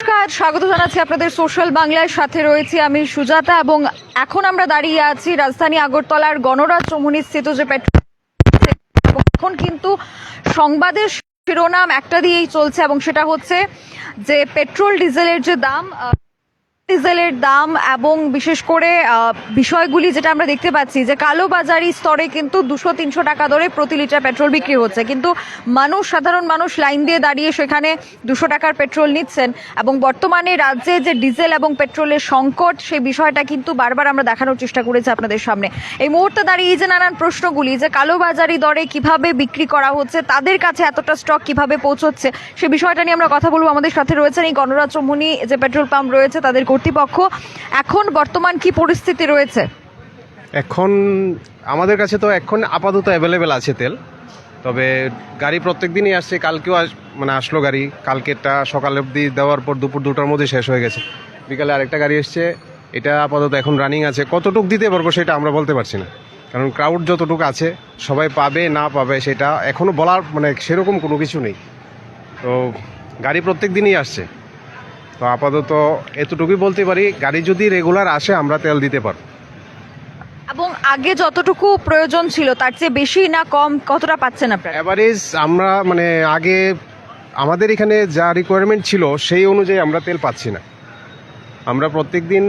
নমস্কার, স্বাগত জানাচ্ছি আপনাদের সোশ্যাল বাংলার সাথে রয়েছি আমি সুজাতা এবং এখন আমরা দাঁড়িয়ে আছি রাজধানী আগরতলার গণরাজ চমুনিস্থিত যে পেট্রোল এখন কিন্তু সংবাদের শিরোনাম একটা দিয়েই চলছে এবং সেটা হচ্ছে যে পেট্রোল ডিজেলের যে দাম ডিজেলের দাম এবং বিশেষ করে বিষয়গুলি যেটা আমরা দেখতে পাচ্ছি যে কালোবাজারি স্তরে কিন্তু দুশো তিনশো টাকা দরে প্রতি লিটার পেট্রোল বিক্রি হচ্ছে। কিন্তু মানুষ, সাধারণ মানুষ লাইন দিয়ে দাঁড়িয়ে সেখানে দুশো টাকার পেট্রোল নিচ্ছেন এবং বর্তমানে রাজ্যে যে ডিজেল এবং পেট্রোলের সংকট, সেই বিষয়টা কিন্তু বারবার আমরা দেখানোর চেষ্টা করেছি আপনাদের সামনে। এই মুহূর্তে দাঁড়িয়ে যে নানান প্রশ্নগুলি যে কালোবাজারি দরে কীভাবে বিক্রি করা হচ্ছে, তাদের কাছে এতটা স্টক কীভাবে পৌঁছচ্ছে, সে বিষয়টা নিয়ে আমরা কথা বলব। আমাদের সাথে রয়েছেন এই গণরাজ চমুনি যে পেট্রোল পাম্প রয়েছে, তাদের কর্তৃপক্ষ, এখন বর্তমান কি পরিস্থিতি রয়েছে? এখন আমাদের কাছে তো এখন আপাতত অ্যাভেলেবেল আছে তেল, তবে গাড়ি প্রত্যেক দিনই আসছে, কালকেও মানে আসলো গাড়ি, কালকেরটা সকাল অবধি দেওয়ার পর দুপুর দুটোর মধ্যে শেষ হয়ে গেছে। বিকালে আরেকটা গাড়ি এসছে, এটা আপাতত এখন রানিং আছে। কতটুক দিতে পারব সেটা আমরা বলতে পারছি না, কারণ ক্রাউড যতটুকু আছে, সবাই পাবে না পাবে সেটা এখনও বলার মানে সেরকম কোনো কিছু নেই। তো গাড়ি প্রত্যেক দিনই আসছে। তো আপাতত এতটুকুই বলতে পারি গাড়ি যদি রেগুলার আসে আমরা তেল দিতে পারব। এবং আগে যতটুকু প্রয়োজন ছিল তার চেয়ে বেশি না কম কতটা পাচ্ছেন আপনারা? অ্যাভারেজ আমরা মানে আগে আমাদের এখানে যা রিকোয়ারমেন্ট ছিল সেই অনুযায়ী আমরা তেল পাচ্ছি না। আমরা প্রত্যেক দিন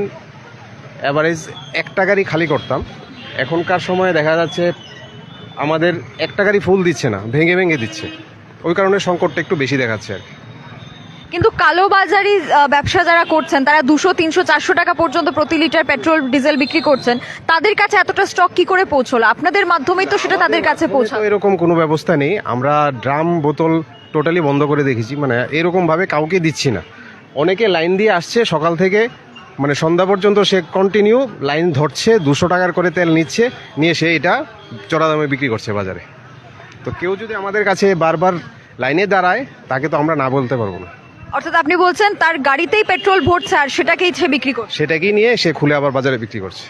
অ্যাভারেজ একটা গাড়ি খালি করতাম। এখনকার সময়ে দেখা যাচ্ছে আমাদের একটা গাড়ি ফুল দিচ্ছে না ভেঙে ভেঙে দিচ্ছে। ওই কারণে সংকটটা একটু বেশি দেখাচ্ছে আর কি। কিন্তু কালোবাজারি ব্যবসা যারা করছেন তারা দুশো তিনশো চারশো টাকা পর্যন্ত প্রতি লিটার পেট্রোল ডিজেল বিক্রি করছেন তাদের কাছে এতটা স্টক কি করে পৌঁছলো? আপনাদের মাধ্যমেই তো সেটা তাদের কাছে তো পৌঁছাবে এরকম কোনো ব্যবস্থা নেই। আমরা ড্রাম বোতল টোটালি বন্ধ করে দেখেছি। মানে এরকম ভাবে কাউকে দিচ্ছি না। অনেকে লাইন দিয়ে আসছে সকাল থেকে। মানে সন্ধ্যা পর্যন্ত সে কন্টিনিউ লাইন ধরছে দুশো টাকার করে তেল নিচ্ছে নিয়ে সে এটা চড়া দামে বিক্রি করছে বাজারে। তো কেউ যদি আমাদের কাছে বারবার লাইনে দাঁড়ায় তাকে তো আমরা না বলতে পারব না। অর্থাৎ আপনি বলছেন তার গাড়িতেই পেট্রোল ভরছে আর সেটাকেই সে বিক্রি করছে। সেটাকেই নিয়ে সে খুলে আবার বাজারে বিক্রি করছে।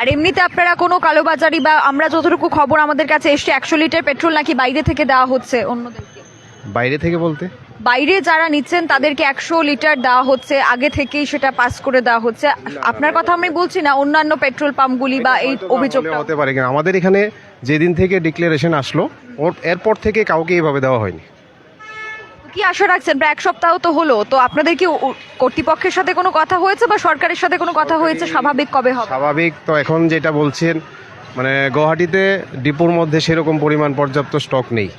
আর এমনিতে আপনারা কোনো কালোবাজারি বা আমরা যতটুকু খবর আমাদের কাছে এসছে একশো লিটার পেট্রোল নাকি বাইরে থেকে দেওয়া হচ্ছে অন্যদেরকে? বাইরে থেকে বলতে? বাইরে যারা নিচ্ছেন তাদেরকে একশো লিটার দেওয়া হচ্ছে আগে থেকেই সেটা পাস করে দেওয়া হচ্ছে। আপনার কথা আমি বলছি না অন্যান্য পেট্রোল পাম্পগুলি বা এই অভিযোগটা। হতে পারে কিনা আমাদের এখানে যেদিন থেকে ডিক্লারেশন আসলো ওর এরপর থেকে কাউকে এইভাবে দেওয়া হয়নি। কি আশা রাখছেন? প্রায় এক সপ্তাহ তো হলো তো আপনাদের কি কর্তৃপক্ষের সাথে কোনো কথা হয়েছে বা সরকারের সাথে কোনো কথা হয়েছে? স্বাভাবিক কবে হবে? স্বাভাবিক তো এখন যেটা বলছেন মানে গুয়াহাটিতে ডিপোর মধ্যে সেরকম পরিমাণ পর্যাপ্ত স্টক নেই।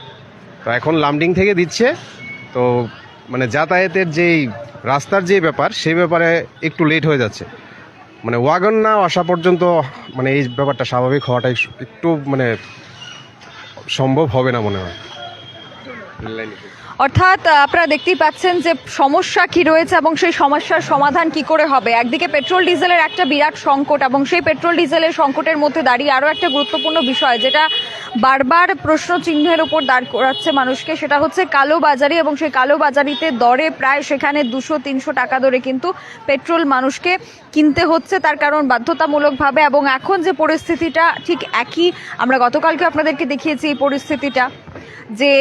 তো এখন লামডিং থেকে দিচ্ছে তো মানে যাতায়াতের যেই রাস্তার যে ব্যাপার সেই ব্যাপারে একটু লেট হয়ে যাচ্ছে। মানে ওয়াগন না আসা পর্যন্ত মানে এই ব্যাপারটা স্বাভাবিক হওয়াটাই একটু মানে সম্ভব হবে না মনে হয়। অর্থাৎ আপনারা দেখতেই পাচ্ছেন যে সমস্যা কি রয়েছে এবং সেই সমস্যার সমাধান কি করে হবে। একদিকে পেট্রোল ডিজেলের একটা বিরাট সংকট এবং সেই পেট্রোল ডিজেলের সংকটের মধ্যে দাঁড়িয়ে আরও একটা গুরুত্বপূর্ণ বিষয়, যেটা বারবার প্রশ্ন চিহ্নের উপর দাঁড় করাচ্ছে মানুষকে, সেটা হচ্ছে কালো বাজারি এবং সেই কালো বাজারিতে দরে প্রায় সেখানে দুশো, তিনশো টাকা দরে কিন্তু পেট্রোল মানুষকে কিনতে হচ্ছে, তার কারণ বাধ্যতামূলকভাবে। এবং এখন যে পরিস্থিতিটা ঠিক একই, আমরা গতকালকে আপনাদেরকে দেখিয়েছি এই পরিস্থিতিটা, যে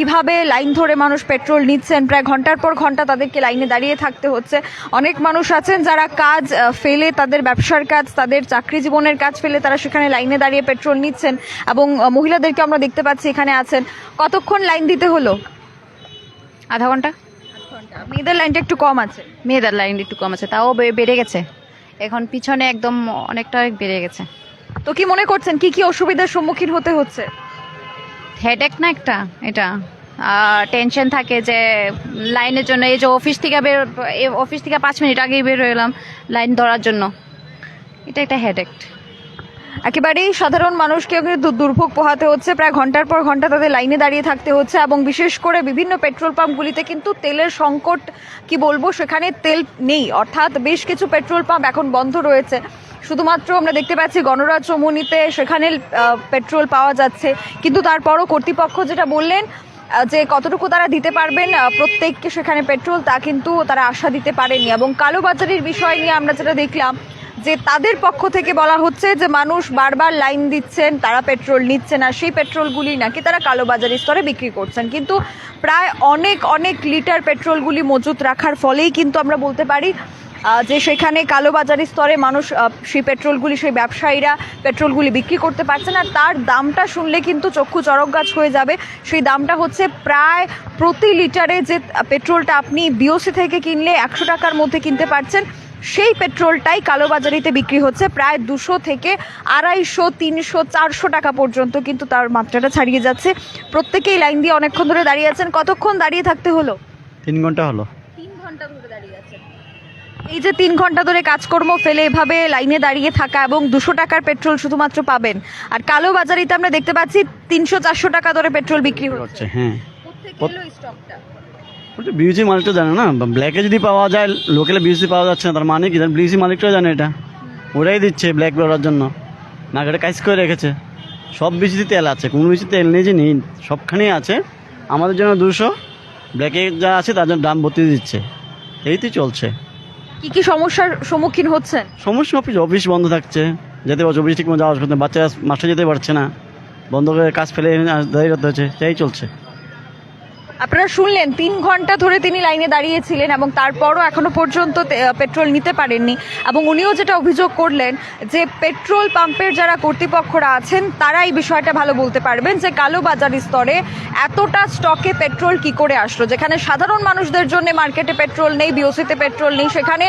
কীভাবে লাইন ধরে মানুষ পেট্রোল নিচ্ছেন? প্রায় ঘণ্টার পর ঘণ্টা তাদেরকে লাইনে দাঁড়িয়ে থাকতে হচ্ছে। অনেক মানুষ আছেন যারা কাজ ফেলে তাদের ব্যবসার কাজ তাদের চাকরি জীবনের কাজ ফেলে তারা সেখানে লাইনে দাঁড়িয়ে পেট্রোল নিচ্ছেন এবং মহিলাদেরকে আমরা দেখতে পাচ্ছি এখানে আছেন। কতক্ষণ লাইন দিতে হলো? আধা ঘণ্টা। মেয়েদের লাইনটা একটু কম আছে। মেয়েদের লাইন একটু কম আছে তাও বেড়ে গেছে। এখন পিছনে একদম অনেকটা বেড়ে গেছে। তো কি মনে করছেন কি কি অসুবিধার সম্মুখীন হতে হচ্ছে? হেডেক না একটা? এটা? টেনশন থাকে যে লাইনের জন্য, এই যে অফিস থেকে বের অফিস থেকে পাঁচ মিনিট আগেই বের এলাম লাইন ধরার জন্য। এটা একটা হেডেক একেবারেই সাধারণ মানুষকে কিন্তু দুর্ভোগ পোহাতে হচ্ছে। প্রায় ঘণ্টার পর ঘণ্টা তাদের লাইনে দাঁড়িয়ে থাকতে হচ্ছে এবং বিশেষ করে বিভিন্ন পেট্রোল পাম্পগুলিতে কিন্তু তেলের সংকট, কি বলব, সেখানে তেল নেই। অর্থাৎ বেশ কিছু পেট্রোল পাম্প এখন বন্ধ রয়েছে। শুধুমাত্র আমরা দেখতে পাচ্ছি গণরাজ চমুনিতে সেখানে পেট্রোল পাওয়া যাচ্ছে। কিন্তু তারপরও কর্তৃপক্ষ যেটা বললেন যে কতটুকু তারা দিতে পারবেন প্রত্যেককে সেখানে পেট্রোল তা কিন্তু তারা আশা দিতে পারেনি। এবং কালোবাজারির বিষয় নিয়ে আমরা যেটা দেখলাম, যে তাদের পক্ষ থেকে বলা হচ্ছে যে মানুষ বারবার লাইন দিচ্ছেন, তারা পেট্রোল নিচ্ছে না সেই পেট্রোলগুলি নাকি তারা কালোবাজারি স্তরে বিক্রি করছেন। কিন্তু প্রায় অনেক অনেক লিটার পেট্রোলগুলি মজুত রাখার ফলেই কিন্তু আমরা বলতে পারি যে সেখানে কালোবাজারি স্তরে মানুষ সেই পেট্রোলগুলি, সেই ব্যবসায়ীরা পেট্রোলগুলি বিক্রি করতে পারছেন আর তার দামটা শুনলে কিন্তু চক্ষু চরক গাছ হয়ে যাবে। সেই দামটা হচ্ছে প্রায় প্রতি লিটারে যে পেট্রোলটা আপনি বিওসি থেকে কিনলে একশো টাকার মধ্যে কিনতে পারছেন, সেই পেট্রোলটাই কালোবাজারিতে বিক্রি হচ্ছে প্রায় দুশো থেকে আড়াইশো, তিনশো, চারশো টাকা পর্যন্ত কিন্তু তার মাত্রাটা ছাড়িয়ে যাচ্ছে। প্রত্যেকেই লাইন দিয়ে অনেকক্ষণ ধরে দাঁড়িয়ে আছেন। কতক্ষণ দাঁড়িয়ে থাকতে হলো? তিন ঘণ্টা হলো তিন ঘণ্টা ধরে দাঁড়িয়ে আছেন এই যে তিন ঘণ্টা ধরে কাজকর্ম ফেলে এভাবে লাইনে দাঁড়িয়ে থাকা এবং দুশো টাকার পেট্রোল শুধুমাত্র পাবেন। আর কালো বাজারিতে আমরা দেখতে পাচ্ছি তিনশো চারশো টাকা ধরে পেট্রোল বিক্রি হচ্ছে। হ্যাঁ। বিউসি মালিকটা জানে না? ব্ল্যাকে যদি পাওয়া যায় লোকালে বিউসি পাওয়া যাচ্ছে না তার মানে কি? বিউসি মালিকটাও জানে এটা। ওরাই দিচ্ছে ব্ল্যাক বেরোর জন্য। না নাগারে কাজ করে রেখেছে। সব বিসিতে তেল আছে কোনো বিসি তেল নেই যে নেই। সবখানেই আছে। আমাদের জন্য দুশো। ব্ল্যাকে যা আছে তার জন্য দাম ভর্তি দিচ্ছে। এই তো চলছে। কি কি সমস্যার সম্মুখীন হচ্ছেন? সমস্যা অফিস অফিস বন্ধ থাকছে। যেতে পারছে, অফিস ঠিক মতো যাওয়া করতে বাচ্চারা মাস্টার যেতে পারছে না। বন্ধ করে কাজ ফেলে এনে দাঁড়িয়ে করতে হচ্ছে। তাই চলছে। আপনারা শুনলেন, তিন ঘণ্টা ধরে তিনি লাইনে দাঁড়িয়েছিলেন এবং তারপরও এখনও পর্যন্ত পেট্রোল নিতে পারেননি। এবং উনিও যেটা অভিযোগ করলেন যে, পেট্রোল পাম্পের যারা কর্তৃপক্ষরা আছেন, তারা এই বিষয়টা ভালো বলতে পারবেন যে কালোবাজারি স্তরে এতটা স্টকে পেট্রোল কি করে আসলো? যেখানে সাধারণ মানুষদের জন্য মার্কেটে পেট্রোল নেই, বিওসিতে পেট্রোল নেই, সেখানে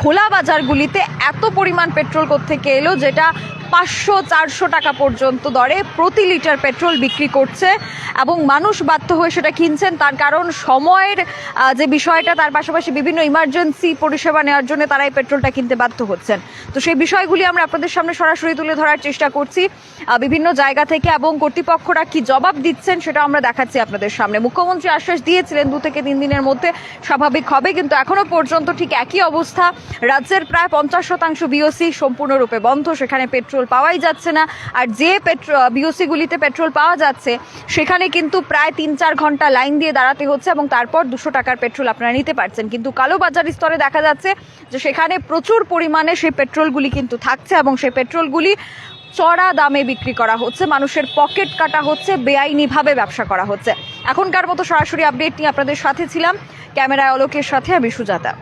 খোলা বাজারগুলিতে এত পরিমাণ পেট্রোল থেকে এলো, যেটা পাঁচশো, চারশো টাকা পর্যন্ত দরে প্রতি লিটার পেট্রোল বিক্রি করছে এবং মানুষ বাধ্য হয়ে সেটা কিনছেন। তার কারণ সময়ের যে বিষয়টা, তার পাশাপাশি বিভিন্ন ইমার্জেন্সি পরিষেবা নেওয়ার জন্য তারা এই পেট্রোলটা কিনতে বাধ্য হচ্ছেন। তো সেই বিষয়গুলি আমরা আপনাদের সামনে সরাসরি তুলে ধরার চেষ্টা করছি। বিভিন্ন জায়গা থেকে এবং কর্তৃপক্ষরা কি জবাব দিচ্ছেন সেটা আমরা দেখাচ্ছি আপনাদের সামনে। মুখ্যমন্ত্রী আশ্বাস দিয়েছিলেন দু থেকে তিন দিনের মধ্যে স্বাভাবিক হবে, কিন্তু এখনও পর্যন্ত ঠিক একই অবস্থা। রাজ্যের প্রায় পঞ্চাশ শতাংশ বিওসি সম্পূর্ণরূপে বন্ধ, সেখানে পেট্রোল পাওয়াই যাচ্ছে না, আর যে পেট্রো বিওসিগুলিতে পেট্রোল পাওয়া যাচ্ছে, সেখানে কিন্তু প্রায় তিন চার ঘণ্টা লাইন দিয়ে দাঁড়াতে হচ্ছে এবং তারপর দুশো টাকার পেট্রোল আপনারা নিতে পারছেন। কিন্তু কালোবাজার স্তরে দেখা যাচ্ছে যে সেখানে প্রচুর পরিমাণে সেই পেট্রোলগুলি কিন্তু থাকছে এবং সেই পেট্রোলগুলি চড়া দামে বিক্রি করা হচ্ছে, মানুষের পকেট কাটা হচ্ছে, বেআইনিভাবে ব্যবসা করা হচ্ছে। এখনকার মতো সরাসরি আপডেট নিয়ে আপনাদের সাথে ছিলাম। ক্যামেরায় অলোকের সাথে আমি সুজাতা।